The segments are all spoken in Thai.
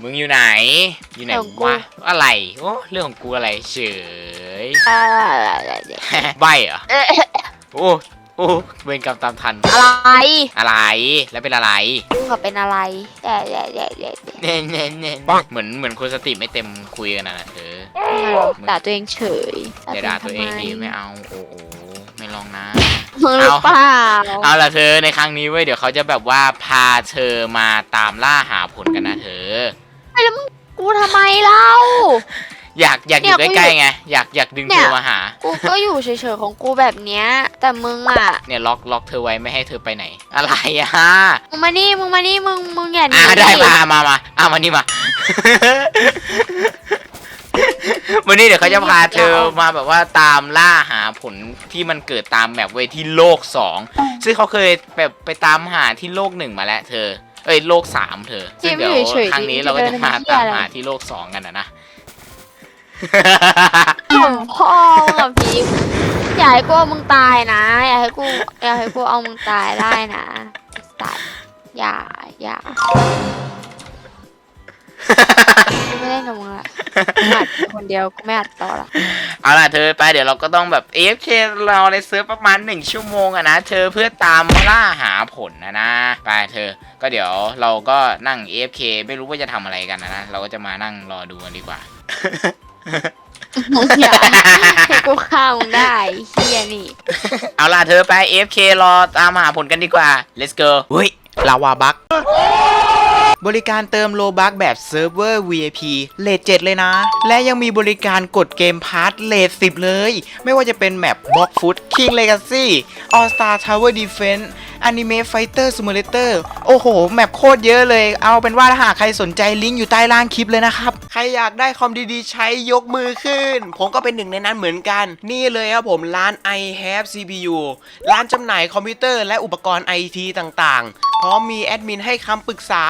มึงอยู่ไหน อยู่ไหนเรื่องของกู วะอะไร โอ้เรื่องของกูอะไรเฉยอะไรเนี่ยใบเหรอ เอ๊ะโอ้โอ้เวรกรรมตามทัน อะไรอะไรแล้วเป็นอะไรมึงกับเป็นอะไรเดี๋ยวเดี๋ยวเดี๋ยวเดี๋ยวเดี๋ยวเน่เน่เน่เหมือนเหมือนคนสติไม่เต็มคุยกันนะเธอมึงด่าตัวเองเฉยอย่าด่าตัวเองทำไมดีไม่เอาโอ้โอ้ไม่ลองนะ มึงหรือเปล่าเอาล่ะเธอในครั้งนี้เว้ยเดี๋ยวเขาจะแบบว่าพาเธอมาตามล่าหาผลกันนะเธอ กูทำไมเล่า อยากอยากอยู่เนี่ยกูใกล้ๆไงอยากอยากดึงเนี่เธย อมาหา กูก็อยู่เฉยๆของกูแบบเนี้ย แต่มึงอะ เนี่ยล็อกล็อกเธอไว้ไม่ให้เธอไปไหน อะไรอะมึงมานี่ มึงมานี่ มึง มึงอย่าหนีอ่าได้มามามาอ่ามานี่มา วันนี้เดี๋ยวเขาจะพาเธอมาแบบว่าตามล่าหาผลที่มันเกิดตามแบบเวยที่โลกสองซึ่งเขาเคยแบบไปตามหาที่โลกหนึ่งมาแล้วเธอ เอ้ยโลกสามเธอซึ่งเดี๋ยวครั้งนี้เราก็จะมาตามหาที่โลกสองกันนะนะของพ่อมึงกับพีคอย่าให้กูเอามึงตายนะ อย่าให้กูอย่าให้กูเอามึงตายได้นะไอ้สัตว์อย่าอย่ากู ไม่เล่นกับมึงละกูอัดคนเดียวกูไม่อัดต่อละเอาล่ะเธอไปเดี๋ยวเราก็ต้องแบบ AFK เราในเซิร์ฟประมาณหนึ่งชั่วโมงอะนะเธอเพื่อตามล่าหาผลนะนะไปเธอ ก็เดี๋ยวเราก็นั่ง AFK ไม่รู้ว่าจะทำอะไรกันนะนะเราก็จะมานั่งรอดูกันดีกว่ามึงอย่าให้กูฆ่ามึงได้ไอ้เฮียนี่ เอาล่ะเธอไป AFK รอตามหาผลกันดีกว่า let's go เฮ้ยลาวาบัก บริการเติมโลบักแบบเซิร์ฟเวอร์ VIP เลท7เลยนะ และยังมีบริการกดเกมพาร์ทเลท10 เลย ไม่ว่าจะเป็นแมปบล็อกฟุตคิงเลกาซี่ออสตาทาวเวอร์ดีเฟนส์ Anime Fighter Simulator โอ้โห แมปโคตรเยอะเลย เอาเป็นว่าถ้าหากใครสนใจลิงก์อยู่ใต้ล่างคลิปเลยนะครับ ใครอยากได้คอมดีๆ ใช้ยกมือขึ้น ผมก็เป็นหนึ่งในนั้นเหมือนกัน นี่เลยครับผมร้าน i have CPU ร้านจำหน่ายคอมพิวเตอร์และอุปกรณ์ไอทีต่างๆ พร้อมมีแอดมินให้คำปรึกษา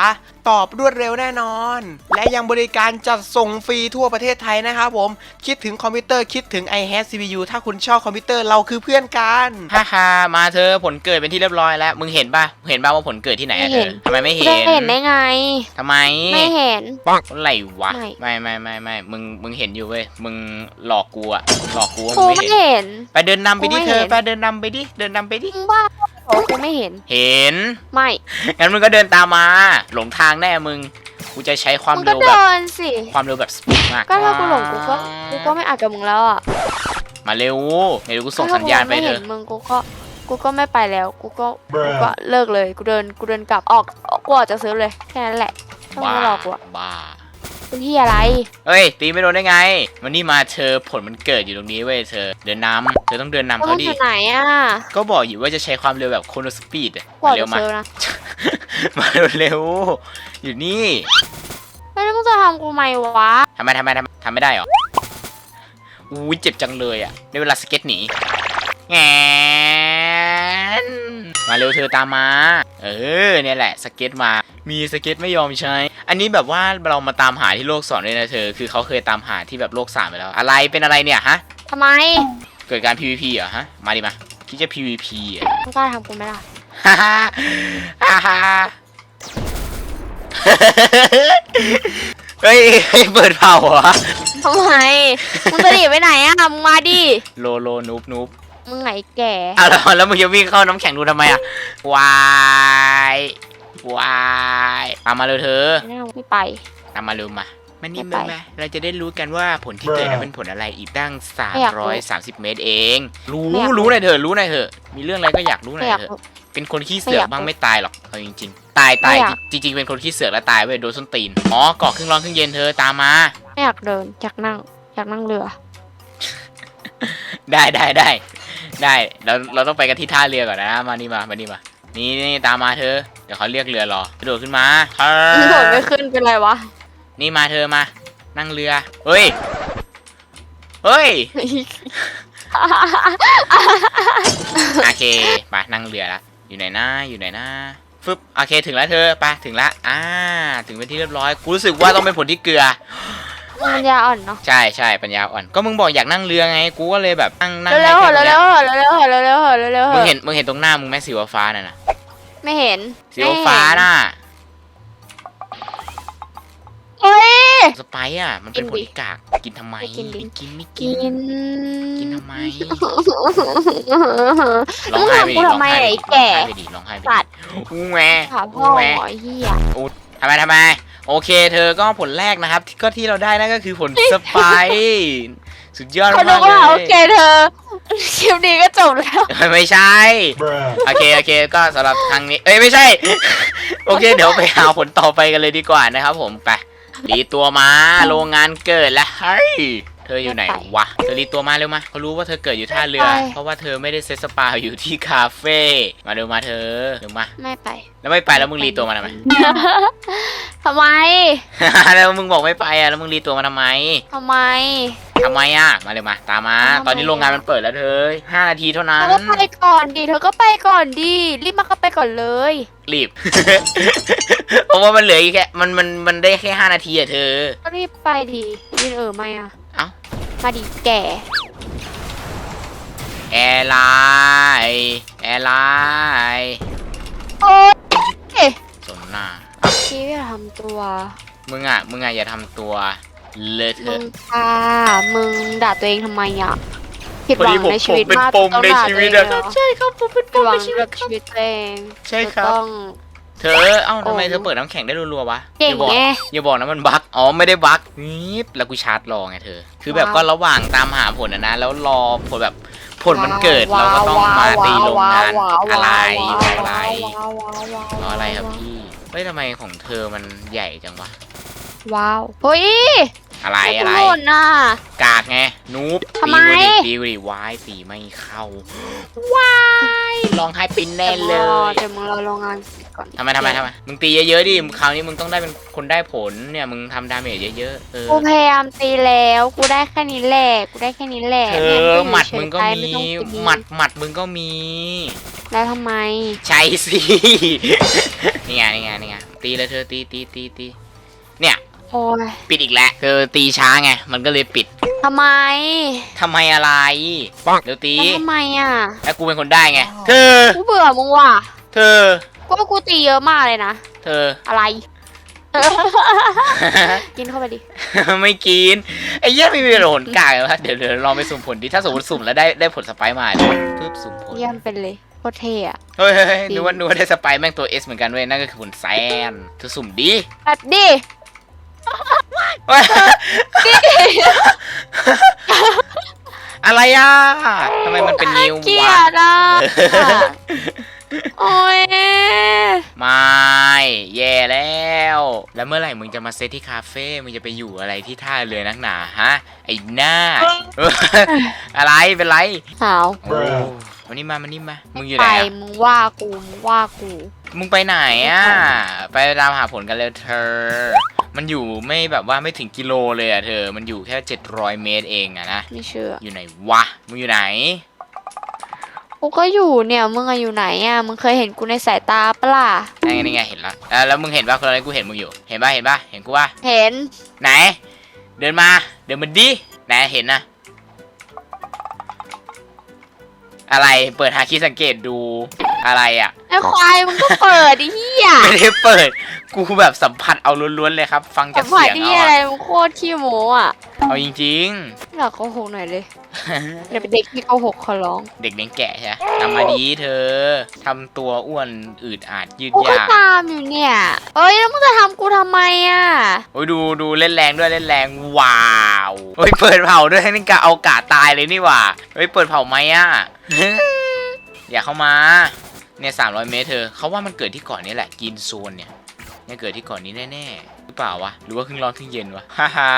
ตอบรวดเร็วแน่นอน และยังบริการจัดส่งฟรีทั่วประเทศไทยนะครับผม คิดถึงคอมพิวเตอร์คิดถึง i have CPU ถ้าคุณชอบคอมพิวเตอร์เราคือเพื่อนกันฮ่าฮ่ามาเธอผลเกิดเป็นที่เรียบร้อยแล้วมึงเห็นป่ะเห็นป่ะว่าผลเกิดที่ไหนอะไม่เธเห็อน ทำไมไม่กูเห็จะนเห็นได้ไง ทำไมไม่เห็น อะไรวะไม่ไม่ ไม่ไม่ไม่มึงมึงเห็นอยู่เว้ยมึงหลอกกูอะหลอกกูว่ากูมึงไม่ไม่เห็น เห็น ไปเดินนำไปดิกูไม่เธอเห็น ไปเดินนำไปดิเดินนำไปดิ มึงบ้าเหรอกูไม่เห็น เห็น ไม่งั้นมึงก็เดินตามมา หลงทางแน่มึง กูจะใช้ความมึงก็เร็วแบบ เดินสิ ความเร็วแบบสปีดมากก็ถ้ากูหลงกูก็กูก็ไม่อัดกับมึงแล้วอะมาเร็วเดี๋ยวกูส่งก็ถ้สัญญาณไปกูม่เถเห็อะนมึงกูก็ กูก็ไม่ไปแล้ว กูก็กูก็เลิกเลย กูเดิน กูเดินกลับออกกูออกจากเซิร์ฟเลยแค่นั้นแหละต้องบ้ามาหลอกกูอะบ้าเป็นที่อะไรเฮ้ย ตีไม่โดนได้ไง วันนี้มาเธอผลมันเกิดอยู่ตรงนี้เว้ยเธอ เดินนำเธอต้องเดินนำแล้วเขามึงดิอยู่ไหนอะ ก็บอกอยู่ว่าจะใช้ความเร็วแบบโคโนสปีดอะกูออกเร็จาวกมาเซิร์ฟนะมาเร็วๆอยู่นี่แล้วมึงจะทำกูไหมวะทำไมทำไมทำไมทำไม่ได้หรออุ้ยเจ็บจังเลยอะได้เวลาสเก็ตหนี แงนมาเร็วเธอตามมา เออเนี่ยแหละสเก็ตมา มีสเก็ตไม่ยอมใช้ อันนี้แบบว่าเรามาตามหาที่โลกสองด้วยนะเธอ คือเขาเคยตามหาที่แบบโลกสามไปแล้ว อะไรเป็นอะไรเนี่ยฮะ ทำไมเกิดการ PVP เหรอฮะ มาดิมาคิดจะ PVP อะ มึงกล้าทำกูไหมล่ะ ฮ่าฮ่าฮ่าฮ่าเฮ้ยเฮ้ยเปิดเผาเหรอทำไม มึงจะหนีไปไหนอะมึงมาดิ โลโลนูบนูบ มึงไหนแก่อ้าวแล้วแล้วมึงจะวิ่งเข้าน้ำแข็งดูทำไมอะวายวายตามมาเร็วเธอไม่เอาไม่ไป ตามมาเร็วมามานี่ไม่มาไปมาเราจะได้รู้กันว่าผลที่เกิดนั้นเป็นผลอะไรอีกตั้งไม่อยากรู้330 เมตรเองรู้ไม่อยากรู้ รู้หน่อยเถอะ รู้หน่อยเถอะ มีเรื่องอะไรก็อยากรู้หน่ไม่อยอยากเถอะรู้เป็นคนขี้ไม่เสืออกยากบ้างรู้ไม่ตายหรอกเอาจริง ๆ ตายตายไม่อยากจริง ๆ เป็นคนขี้เสือกแล้วตายเว้ยโดนส้นตีน อ๋อเกาะครึ่งร้อนครึ่งเย็นเธอตามมา ไม่อยากเดิน อยากนั่ง อยากนั่งเรือ ได้ได้ได้ ได้เราเราต้องไปกันที่ท่าเรือก่อนนะ มานี่มามานี่มา นี่นี่ตามมาเธอ เดี๋ยวเขาเรียกเรือรอกระโดดขึ้นมาเออมึงโดดไม่ขึ้นเป็นไรวะนี่มาเธอมา นั่งเรือ เฮ้ย เฮ้ย โอเคไปนั่งเรือละ อยู่ไหนนะอยู่ไหนนะฟึบโอเคถึงแล้วเธอไปถึงละ อ่า ถึงเป็นที่เรียบร้อย กูรู้สึกว่าต้องเป็นผลที่เกลือ มันยาอ่อนเนาะใช่ใช่ปัญญาอ่อน ก็มึงบอกอยากนั่งเรือไง กูก็เลยแบบนั่งนั่งเร็วๆให้เร็วแค่ๆตรงเร็เนี้ยวๆเร็วๆเร็วๆเร็วๆเร็วๆมึงเห็นมึงเห็นตรงหน้ามึงไหมสีฟ้าๆนั่นน่ะไม่เห็นสีฟ้าน่ะไสไปซ์อะ มันเป็นผกิลนดิที่กากกินทำไมไม่กินดิไม่กินไม่กิกินนกินทำไมแล้วมึงทำกูทำไมไอ้แก่ร้องไห้ไปดิร้องไห้ไปสัดิตว์อู้แหวถามพ่ออู้แหวไอ้เหี้ยทำไมทำไม โอเค เธอก็ผลแรกนะครับที่ก็ที่เราได้นั่นก็คือผลสไปซ์สุดยอดเขามากดูว่าเลโอยเคเธอคลิปนี้ก็จบแล้ว ไม่ใช่ โอเคโอเคก็สำหรับครั้งนี้ เอ้ยไม่ใช่ โอเค เดี๋ยวไปหาผลต่อไปกันเลยดีกว่านะครับผมไปรีตัวมาโรงงานเกิดแล้วเฮ้ยเธออยู่ไหนวะ เธอรีตัวมาเร็วมาเขารู้ว่าเธอเกิดอยู่ท่าเรือ เพราะว่าเธอไม่ได้เซตสปาอยู่ที่คาเฟ่ มาเร็วมาเธอเร็วมา ไม่ไป แล้วไม่ไปแล้วมึงรีตัวมาทำไมทำไม แล้วมึงบอกไม่ไปอะแล้วมึงรีตัวมาทำไมทำไมทำไมอะ มาเร็วมา ตามมาทำไมตอนนี้โรงงานมันเปิดแล้วเธอห้านาทีเท่าเธนั้อนก็ไปก่อนดิ เธอก็ไปก่อนดิ รีบมาก็ไปก่อนเลย รีบ เพราะว่ามันเหลืออีกแค่ มันมันมันได้แค่ห้านาทีอะเธอ ก็รีบไปดิยืนเออไม่อะเอ้า มาดิแก่แอร์ไลน์แอร์ไลน์โอ๊ยสนหน้าพี่อย่าทำตัว มึงอะ มึงอะอย่าทำตัว เลอะเทมึอะงค่ะมึงด่าตัวเองทำไมอะผิดพอหวัดีงผมในชีวิตผมเป็นมากปมต้องในด่าชีตัววิเอตงอะเหรอใช่ครับผมเป็นปผิดมหวัในงชีวิกัตบคชีรับวิตตัวเองใช่ครับ ต้อง เธอ เอ้าทำไมโอ้เธอเปิดน้ำแข็งได้รัวๆวะเก่งอย่าบอกไงอย่าบอกนะมันบั๊กอ๋อไม่ได้บั๊กนี่แล้วกูชาร์จรอไงเธอ คือแบบว้าวก็ระหว่างตามหาผลนะนะ แล้วรอผลแบบผลมันเกิดว้เราวก็ต้องมาตีโรงงานว้วว้วอะไรว้าว อะไรว้าวว้าวว้าวรออะไรครับพี่เฮ้ยทำไมของเธอมันใหญ่จังวะว้าวเฮ้ย อะไรอะไรหล่นน่ะ กากไงนูบทำไม ตีกูดิตีกูดิวายตีไม่เข้าว้ายร้องไห้ปินแน่เลยเดี๋ยวมึงรอโรงงานเสร็จก่อนทำไมทำไมทำไมมึงตีเยอะๆดิคราวนี้มึงต้องได้เป็นคนได้ผลเนี่ยมึงทำดาเมจเยอะๆเออกูพยายามตีแล้ว กูได้แค่นี้แหละ กูได้แค่นี้แหละเธนี่ยออยู่หมัดเฉยมึงก็ไปมีไต้องตีหมัดหมัดมึงก็มี แล้วทำไม ใช่สิ นี่ไงนี่ไงนี่ไงตีเลยเธอตีตีตีตีเนี่ย โอ้ยปิดอีกแล้วเธอตีช้าไง มันก็เลยปิดทำไมทำไมอะไรเดี๋ยวตีแล้วทำไมอะแล้วกูเป็นคนได้ไง เธอ กูเบื่อมึงว่ะ เธอ กูว่ากูตีเยอะมากเลยนะ เธอ อะไร กินเข้าไปดิ ไม่กิน ไอ้เหี้ยไม่มีผลกากเลยวะเดี๋ยวเดี๋ยวลองไปสุ่มผลดิ ถ้าสมมติสุ่มแล้วได้ได้ผลสไปร์มาเดี๋ยวปึ๊บสุ่มผล เยี่ยมเป็นเลยโคตรเท่อะเฮ้ยเฮ้ยเฮ้ยจริงนึกว่านึกว่าได้สไปร์แม่งตัวเอสเหมือนกันเว้ย นั่นก็คือผลแซนเธอสุ่มดิแบบดิ เฮ้ยอะไรอะทำไมมันเป็นนิวเกลียวะดอะโอ้ยไม่แย่แล้ว แล้วเมื่อไหร่มึงจะมาเซตที่คาเฟ่ มึงจะไปอยู่อะไรที่ท่าเรือนักหนาฮะ ไอ้หน้าเอออะไรเป็นไรหาวโอ้วันนี้มามันนี่มา มึงอยู่ไหไปนอะมึงว่ากู มึงว่ากู มึงไปไหนอะ ไปตามหาผลกันเลยเธอ มันอยู่ไม่แบบว่าไม่ถึงกิโลเลยอะเธอ มันอยู่แค่700เมตรเองอะนะ ไม่เชื่อ อยู่ไหนวะ มึงอยู่ไหน กูก็อยู่เนี่ย มึงอะอยู่ไหนอะมึงเคยเห็นกูในสายตาปะล่ะนี่ไงนี่ไงเห็นแล้วอะแล้วมึงเห็นป่ะคนอะไรกูเห็นมึงอยู่ เห็นป่ะ เห็นป่ะ เห็นกูป่ะ เห็น ไหน เดินมา เดินมาดิ ไหนเห็นนะ อะไรเปิดหาคิดสังเกตดูอะไรอะไอ้ควายมึงก็เปิดดิเฮียไม่ได้เปิด กูแบบสัมผัสเอาล้วนๆเลยครับ ฟังสัจากมผัสเสียงดิเอาอะไรอะมึงโคตรขี้โม้อะ เอาจริงอยากโกหกหน่อยเลยๆเดี๋ยวเป็นเด็กที่โกหกขอร้องเด็กเลี้ยงแกะใช่ไหมทำมาดีเธอทำตัวอ้วนอืดอาดยืดกูก็ยากตามอยู่เนี่ยเอ้ยแล้วมึงจะทำกูทำไมอะโอ้ยดูดูเล่นแรงด้วยเล่นแรงว้าวเฮ้ยเปิดเผาด้วยนี่กะเอากะตายเลยนี่หว่าเฮ้ยเปิดเผาไหมอะ อย่าเข้ามาเนี่ยสามร้อยเมตรเธอเขาว่ามันเกิดที่เก่อนนี้แหละกินโซนเนี่ยเนี่ยเกิดที่เก่อนนี้แน่ๆห รือเปล่าวะ หรือว่าครึ่งร้อนครึ่งเย็นวะ ฮ่าฮ่า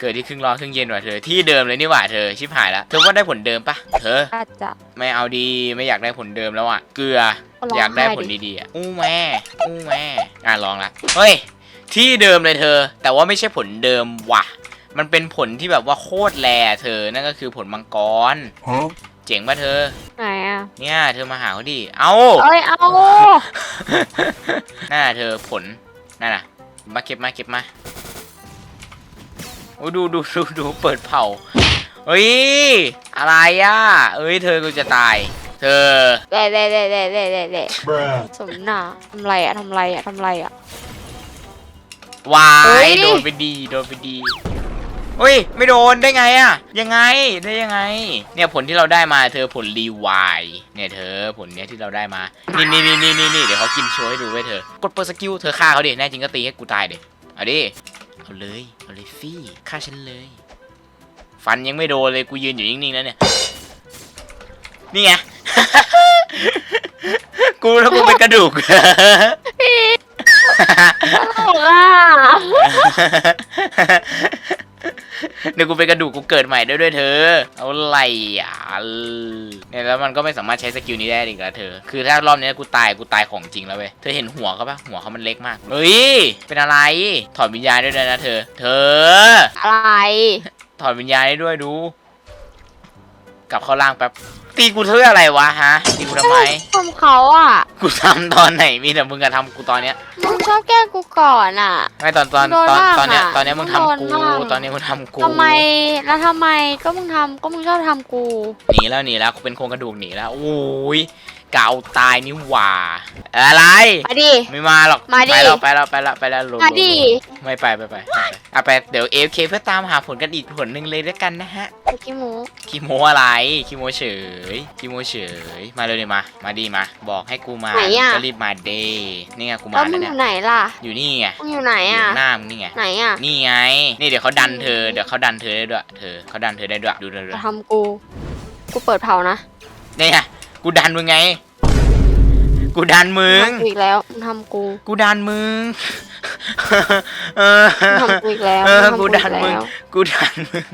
เกิดที่ครึ่งร้อนครึ่งเย็นว่ะเธอ ที่เดิมเลยนี่หว่าเธอ ชิบหายแล้วเธอว่าได้ผลเดิมปะเธอ อาจจะ ไม่เอาดี ไม่อยากได้ผลเดิมแล้วอะ เกลือก็ร้องอยากได้ไห้ผลดิดีๆอะอู้แม่ อู้แม่ อะลองละ เฮ้ย ที่เดิมเลยเธอ แต่ว่าไม่ใช่ผลเดิมว่ะ มันเป็นผลที่แบบว่าโคตรแรเธอ นั่นก็คือผลมังกร เจ๋งป่ะเธอ ไหนอะเนี่ยเธอมาหาเขาดิ เอา เอ้ยเอา น่าเธอผลนั่นน่ะ มาเก็บมาเก็บมาโอ้ดูดูดูดูเปิดเผาเฮ้ยอะไรอะเอ้ยเธอกูจะตาย เธอเด่เด่เด่เด่เด่เด่เด่สมหน้าทำไรอะทำไรอะทำไรอะวาเฮ้ยย โดนไปดีโดนไปดี เฮ้ย ไม่โดนได้ไงอะยังไงได้ยังไง เนี่ยผลที่เราได้มาเธอผลรีวายเนี่ยเธอผลเนี้ยที่เราได้มา นี่นี่นี่นี่นี่เดี๋ยวเขากินโชว์ให้ดูไว้เธอ กดเปิดสกิลเธอฆ่าเขาดิแน่จริงก็ตีให้กูตายดิเอาดิเอาเลยเอาเลยฟี่ฆ่าฉันเลย ฟันยังไม่โดนเลยกูยืนอยู่นิ่งๆแล้วเนี่ยนี่ไงกูแล้วกูเป็นกระดูกตลกอะ เดี๋ยวกูเป็นกระดูกกูเกิดใหม่ด้วยด้วยเธอ เอาไรอะเนี่ยแล้วมันก็ไม่สามารถใช้สกิลนี้ได้อีกแล้วเธอ คือถ้ารอบนี้กูตายกูตายของจริงแล้วเว้ย เธอเห็นหัวเขาปะหัวเขามันเล็กมาก เฮ้ย เป็นอะไร ถอดวิญญาณด้วยนะเธอ เธอ อะไร ถอดวิญญาณได้ด้วยดู กลับเข้าล่างแป๊บ ตีกูเพื่ออะไรวะฮะตีกูทำไมทำเขาอะ กูทำตอนไหนมีแต่มึงอะทำกูตอนเนี้ยมึงชอบแกล้งกูก่อนอะ ไม่ตอนตอนโดนตอนบ้างตอนเนี้ยอะตอนเนี้ยมึงโดทำนกูบ้างตอนนี้มึงทำกูทำไมแล้วทำไมก็มึงทำก็มึงชอบทำกูหนีแล้วหนีแล้วกูเป็นโครงกระดูกหนีแล้วโอ้ย เก่าตายนี่หว่า อะไร มาดิ ไม่มาหรอก มาดิไปแล้วไปแล้วไปแล้วไปแล้วโหลมาดิโหลไม่ไปไปไปไปอะไปเดี๋ยวเอฟเคเพื่อตามหาผลกันอีกผลหนึ่งเลยด้วยกันนะฮะไอ้ขี้หมูคีโมอะไรคีโมเฉยคีโมเฉย มาเลยดิมา มาดีมา บอกให้กูมาไหนอะ ก็รีบมาเดนี่ไงกูแล้มาวมึแล้วงอเนี่ยยู่ไหนล่ะอยู่นี่ไงมึงอยู่ไหนอยู่อะ หน้ามึงนี่ไง ไหนอะนี่ไง นี่เดี๋ยวเขาดันเธอ เดี๋ยวเขาดันเธอได้ด้วย เธอเขาดันเธอได้ด้วย ดูดูดูจะทำกู กูเปิดเผานะนี่ไง กูดันมึงไง กูดันมึง ทำกูอีกแล้วมึงทำกูกูดันมึง เออมึงทำกูอีกแล้วเออมึงทำกูดันมึงอีกแล้วกูดันมึง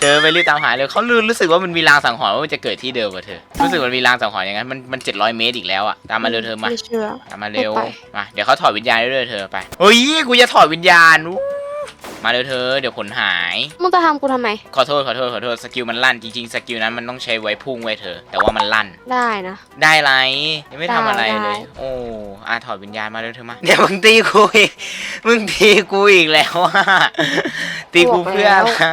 เธอไปรีบตามหาเลยเขารู้รู้สึกว่ามันมีรางสังหรณ์ว่ามันจะเกิดที่เดิมว่ะเธอ รู้สึกมันมีรางสังหรณ์อย่างนั้น มันมันเจ็ดร้อยเมตรอีกแล้วอะ ตามมาเร็วเธอมา ไม่เชื่อ ตามมาเร็วไม่ไป มา เดี๋ยวเขาถอดวิญญาณได้ด้วยเธอไป เฮ้ย กูจะถอดวิญญาณอู้ มาเร็วเธอเดี๋ยวผลหาย มึงจะทำกูทำไม ขอโทษขอโทษขอโทษสกิลมันลั่นจริงๆสกิลนั้นมันต้องใช้ไว้พุ่งไว้เธอ แต่ว่ามันลั่น ได้นะ ได้ไรยังไม่ทำอะไรได้เลยได้โอ้อาถอดวิญญาณมาเลยเธอมาเดี๋ยวมึงตีกูอีกมึงตีกูอีกแล้วว่าตีกูเพื่ออะไร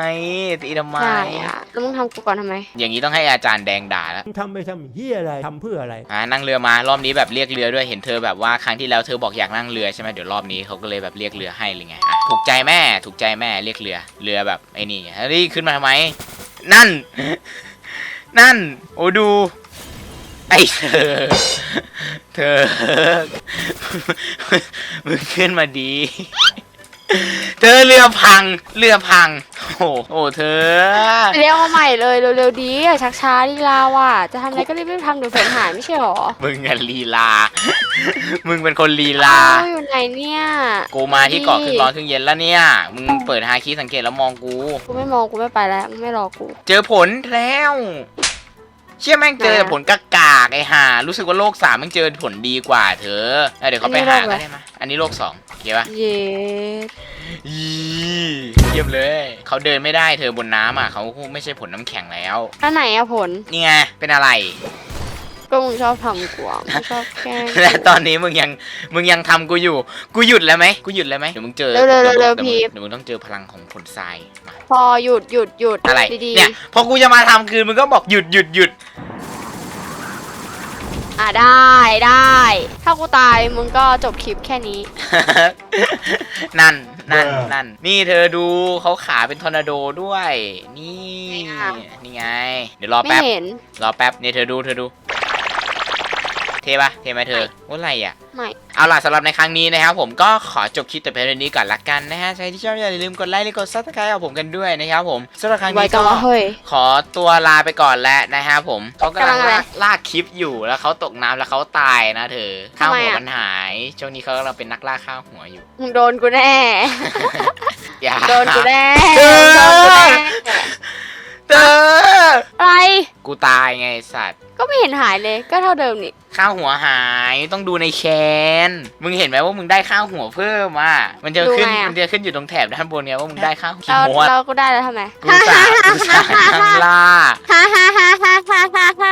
ตีทำไม ได้อะแล้วมึงทำกูก่อนทำไม อย่างนี้ต้องให้อาจารย์แดงด่าแล้วทำไปทำเฮียอะไร ทำเพื่ออะไร อ่านั่งเรือมารอบนี้แบบเรียกเรือด้วยเห็นเธอแบบว่าครั้งที่แล้วเธอบอกอยากนั่งเรือใช่ไหมเดี๋ยวรอบนี้เขาก็เลยแบบเรียกเรือให้เลยไงอะถูกใจแม่ถูกใจแม่เรียกเรือ เรือแบบไอ้นี่เฮ้ยขึ้นมาทำไม นั่น นั่น โอ้ดู ไอเธอ เธอ มึงขึ้นมาดี เธอเรือพังเรือพัง โอ้โหเธอ เรียกมาใหม่เลยเร็วๆดีอย่าชักช้าลีลาว่ะจะทำอะไรก็รีบๆทำเดี๋ยวผลหายไม่ใช่หรอมึงอะลีลา มึงเป็นคนลีลา เอ้อยู่ไหนเนี่ยกูมาที่เกาะครึ่งร้อนครึ่งเย็นแล้วเนี่ย มึงเปิดฮาคิสังเกตแล้วมองกู กูไม่มองกูไม่ไปแล้วมึงไม่รอกู เจอผลแล้ว เชื่อแม่งเจอแต่ผลกากากๆไอ้ห่ารู้สึกว่าโลกสามแม่งเจอผลดีกว่าเธอเอ้ยเดี๋ยวเขาไปหากันได้ไหมอันนี้โลกสองโอเคปะเย็ดอีเยี่ยมเลย เขาเดินไม่ได้เธอบนน้ำอะเขาไม่ใช่ผลน้ำแข็งแล้วแล้วไหนอะผลนี่ไงเป็นอะไร ก็มึงชอบทำกูอะมึงชอบแกล้งและตอนนี้มึงยังมึงยังทำกูอยู่ กูหยุดแล้วไหมกูหยุดแล้วไหมเดี๋ยวมึงเจอเร็วๆเร็วๆดี๋ยเร็วมึงพีทเดี๋ยวมึงต้องเจอพลังของผลทรายมาพอหยุดหยุดหยุดอะไรดีๆเนี่ยพอกูจะมาทำคืนมึงก็บอกหยุดหยุดหยุดอะได้ได้ ถ้ากูตายมึงก็จบคลิปแค่นี้ นั่นนั่นนั่นนี่เธอดูเขาขาเป็นทอร์นาโดด้วย นี่ไหนอะนี่ไง เดี๋ยวรอไม่แป๊บเห็นรอแป๊บนี่เธอดูเธอดู เทปะเทไหมเธอว่าอะไรอะ ไม่ เอาล่ะสำหรับในครั้งนี้นะครับผมก็ขอจบคลิปแต่เพียงเท่านี้ก่อนละกันนะฮะ ใครที่ชอบอย่าลืมกดไลค์และกดซับสไครต์กับผมกันด้วยนะครับผมสำหรับครั้งไวนี้จัก็งวะเฮ้ยขอตัวลาไปก่อนแล้วนะครับผมเขากำลังกำลังอะไรลากลากคลิปอยู่แล้วเขาตกน้ำแล้วเขาตายนะเธอข้าวทำไมหัวอะมันหาย ช่วงนี้เขากำลังเป็นนักล่าข้าวหัวอยู่มึงโดนกูแน่อย่าโดนกูแน่เออโดนกูแน่ เธออะไร กูตายไงไอ้สัตว์ก็ไม่เห็นหายเลย ก็เท่าเดิมนี่ ข้าวหัวหายต้องดูในแคนมึงเห็นไหมว่ามึงได้ข้าวหัวเพิ่มอะมันจะขึ้นดูไงอะ มันจะขึ้นอยู่ตรงแถบด้านบนไงว่ามึงได้ข้าวขี้เราโม้อะเรากูได้แล้วทำไมกูสากูสาทำล่าฮ่าฮ่าฮ่าฮ่าฮ่าฮ่า